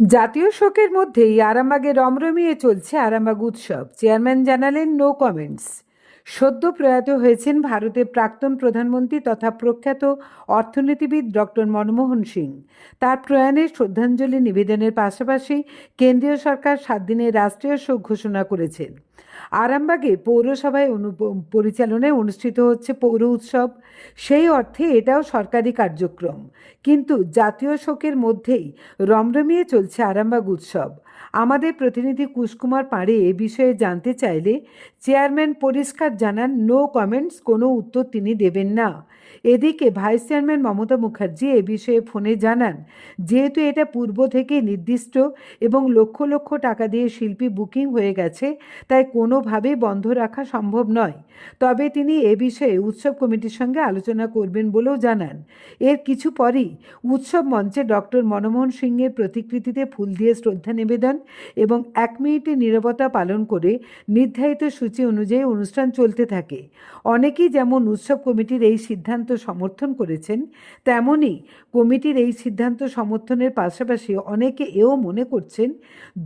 জাতীয় শোকের মধ্যেই আরামবাগে রমরমিয়ে চলছে আরামবাগ উৎসব। চেয়ারম্যান জানালেন নো কমেন্টস সদ্য প্রয়াত হয়েছেন ভারতের প্রাক্তন প্রধানমন্ত্রী তথা প্রখ্যাত অর্থনীতিবিদ ডক্টর মনমোহন সিং। তার প্রয়াণে শ্রদ্ধাঞ্জলি নিবেদনের পাশাপাশি কেন্দ্রীয় সরকার সাত দিনের রাষ্ট্রীয় শোক ঘোষণা করেছেন আরামবাগে পৌরসভায় অনু, পরিচালনায় অনুষ্ঠিত হচ্ছে পৌর উৎসব। সেই অর্থে এটাও সরকারি কার্যক্রম। কিন্তু জাতীয় শোকের মধ্যেই রমরমিয়ে চলছে আরামবাগ উৎসব। আমাদের প্রতিনিধি কুশকুমার পাড়ে এ বিষয়ে জানতে চাইলে চেয়ারম্যান পরিষ্কার জানান নো কমেন্টস কোনো উত্তর তিনি দেবেন না। এদিকে ভাইস চেয়ারম্যান মমতা মুখার্জি এ বিষয়ে ফোনে জানান, যেহেতু এটা পূর্ব থেকে নির্দিষ্ট এবং লক্ষ লক্ষ টাকা দিয়ে শিল্পী বুকিং হয়ে গেছে, তাই কোনোভাবেই বন্ধ রাখা সম্ভব নয়। তবে তিনি এ বিষয়ে উৎসব কমিটির সঙ্গে আলোচনা করবেন বলেও জানান। এর কিছু পরেই উৎসব মঞ্চে ডক্টর মনমোহন সিংয়ের প্রতিকৃতিতে ফুল দিয়ে শ্রদ্ধা নিবেদন এবং এক মিনিটের নীরবতা পালন করে নির্ধারিত সূচি অনুযায়ী অনুষ্ঠান চলতে থাকে। অনেকেই যেমন উৎসব কমিটির এই সিদ্ধান্ত সমর্থন করেছেন তেমনই কমিটির এই সিদ্ধান্ত সমর্থনের পাশাপাশি অনেকে এও মনে করছেন,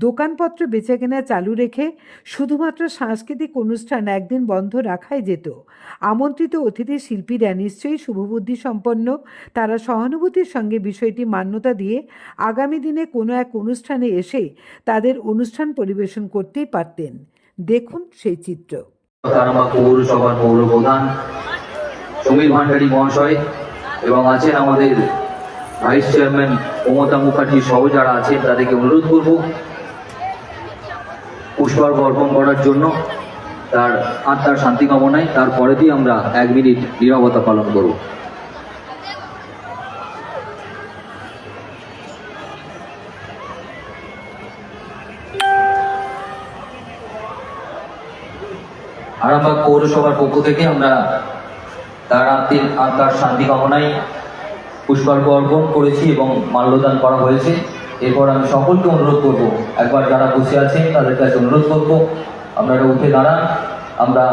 দোকানপত্র বেচাকেনা চালু রেখে শুধুমাত্র সাংস্কৃতিক অনুষ্ঠান একদিন বন্ধ রাখাই যেত। আমন্ত্রিত অতিথি শিল্পীরা নিশ্চয়ই শুভবুদ্ধি সম্পন্ন, তারা সহানুভূতির সঙ্গে বিষয়টি মান্যতা দিয়ে আগামী দিনে কোনো এক অনুষ্ঠানে এসে তাদের অনুষ্ঠান পরিবেশন করতেই পারতেন। দেখুন সেই চিত্র। মহাশয় এবং আছেন আমাদের ভাইস চেয়ারম্যান মমতা মুখার্জি সহ যারা আছেন তাদেরকে অনুরোধ করব পুষ্পার্ঘ অর্পণ করার জন্য তার আত্মার শান্তি কামনায়। দিয়ে আমরা এক মিনিট নিরবতা পালন করব। আরামবাগ পৌরসভার পক্ষ থেকে আমরা তার আত্মীয় আত্মার শান্তি কামনায় পুষ্পার্ঘ অর্পণ করেছি এবং মাল্যদান করা হয়েছে। এরপর আমি সকলকে অনুরোধ করব, একবার যারা বসে আছেন, তাদের কাছে অনুরোধ করব, আপনারা উঠে দাঁড়ান। আমরা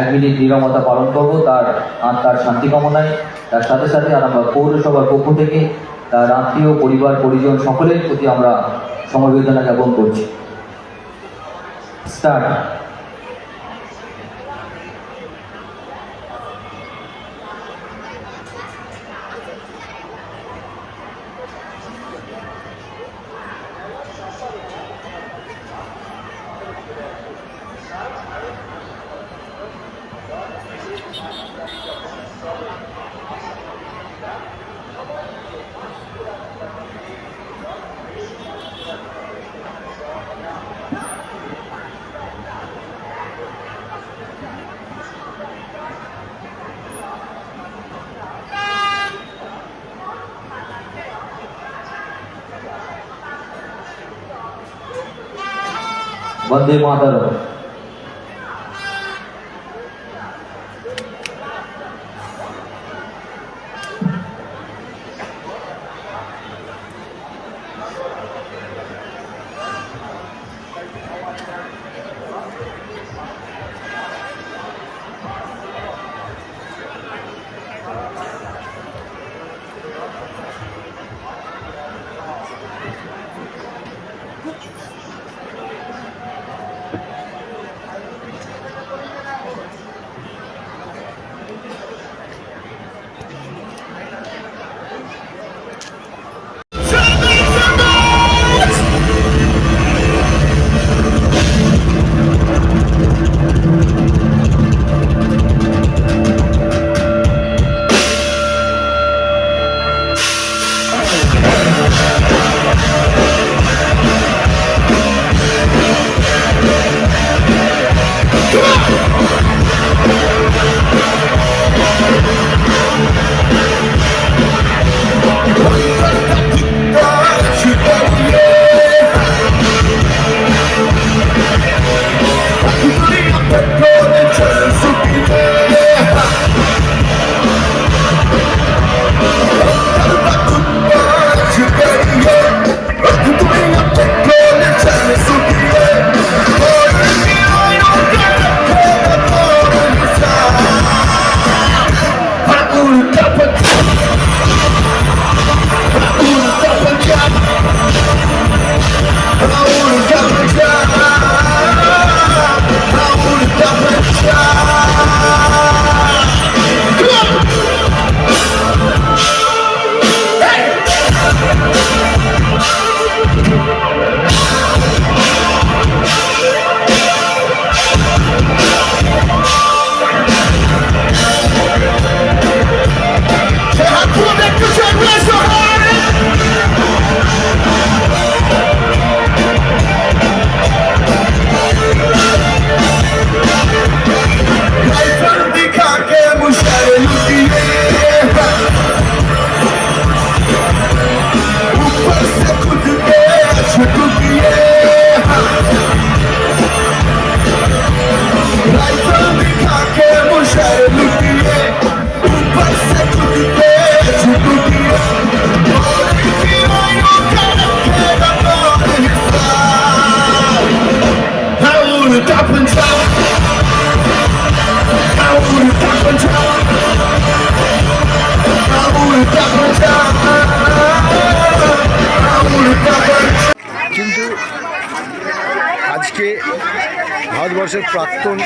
এক মিনিট নিরবতা পালন করব তার আত্মার শান্তি কামনায়। তার সাথে সাথে আমরা পৌরসভার পক্ষ থেকে তার আত্মীয়, পরিবার, পরিজন সকলের প্রতি আমরা সমবেদনা জ্ঞাপন করছি। স্টার্ট। వందే మాతరం. আজকে ভারতবর্ষের প্রাক্তন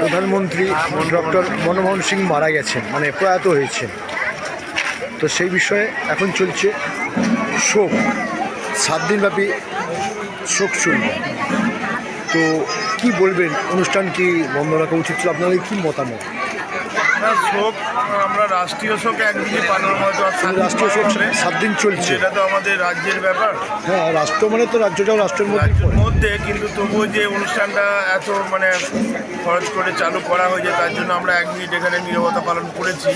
প্রধানমন্ত্রী ডক্টর মনমোহন সিং মারা গেছেন মানে প্রয়াত হয়েছেন। তো সেই বিষয়ে এখন চলছে শোক, সাত দিনব্যাপী শোক চলবে। তো কি বলবেন, অনুষ্ঠান কি বন্ধ রাখা উচিত ছিল? আপনাদের কী মতামত? না শোক আমরা রাষ্ট্রীয় শোক একদিনই পালন হয়তো রাষ্ট্রীয় শোক সাত দিন চলছে। এটা তো আমাদের রাজ্যের ব্যাপার। হ্যাঁ রাষ্ট্র মানে তো রাজ্যটাও রাষ্ট্রের মধ্যে মধ্যে কিন্তু তবুও যে অনুষ্ঠানটা এত মানে খরচ করে চালু করা হয়েছে তার জন্য আমরা এক মিনিট এখানে নিরবতা পালন করেছি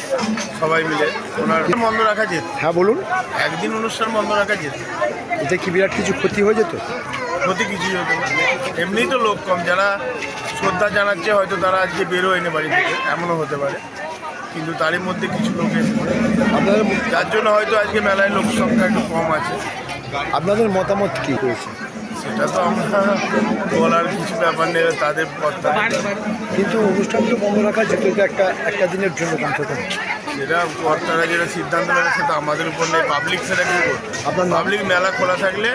সবাই মিলে। ওনার বন্ধ রাখা যেত? হ্যাঁ বলুন। একদিন অনুষ্ঠান বন্ধ রাখা যেত? এতে কি বিরাট কিছু ক্ষতি হয়ে যেত? ক্ষতি কিছুই হতো। এমনিই তো লোক কম যারা শ্রদ্ধা জানাচ্ছে হয়তো তারা আজকে বেরোয়নি বাড়ি থেকে এমনও হতে পারে। কিন্তু তারই মধ্যে কিছু লোক এসেছে আপনাদের যার জন্য হয়তো আজকে মেলায় লোক সংখ্যা একটু কম আছে। আপনাদের মতামত কি হয়েছে সেটা তো আমরা বলার কিছু ব্যাপার নেই তাদের কর্তা কিন্তু অনুষ্ঠান তো বন্ধ রাখা যেত এটা একটা একটা দিনের জন্য কমসে কম যেটা কর্তারা যেটা সিদ্ধান্ত নেবে সেটা আমাদের উপর নেই পাবলিক সেটা কি করবে? আপনার পাবলিক মেলা খোলা থাকলে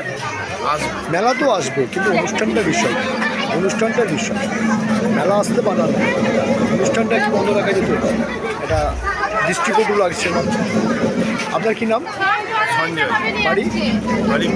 আসবে মেলা তো আসবে কিন্তু অনুষ্ঠানটা বিষয় অনুষ্ঠানটা বিষয়। মেলা আসতে নেই অনুষ্ঠানটা কি বন্ধ রাখা যেত এটা দৃষ্টিকটু লাগছে না আপনার কি নাম? সঞ্জয়। বাড়ি? বাড়ি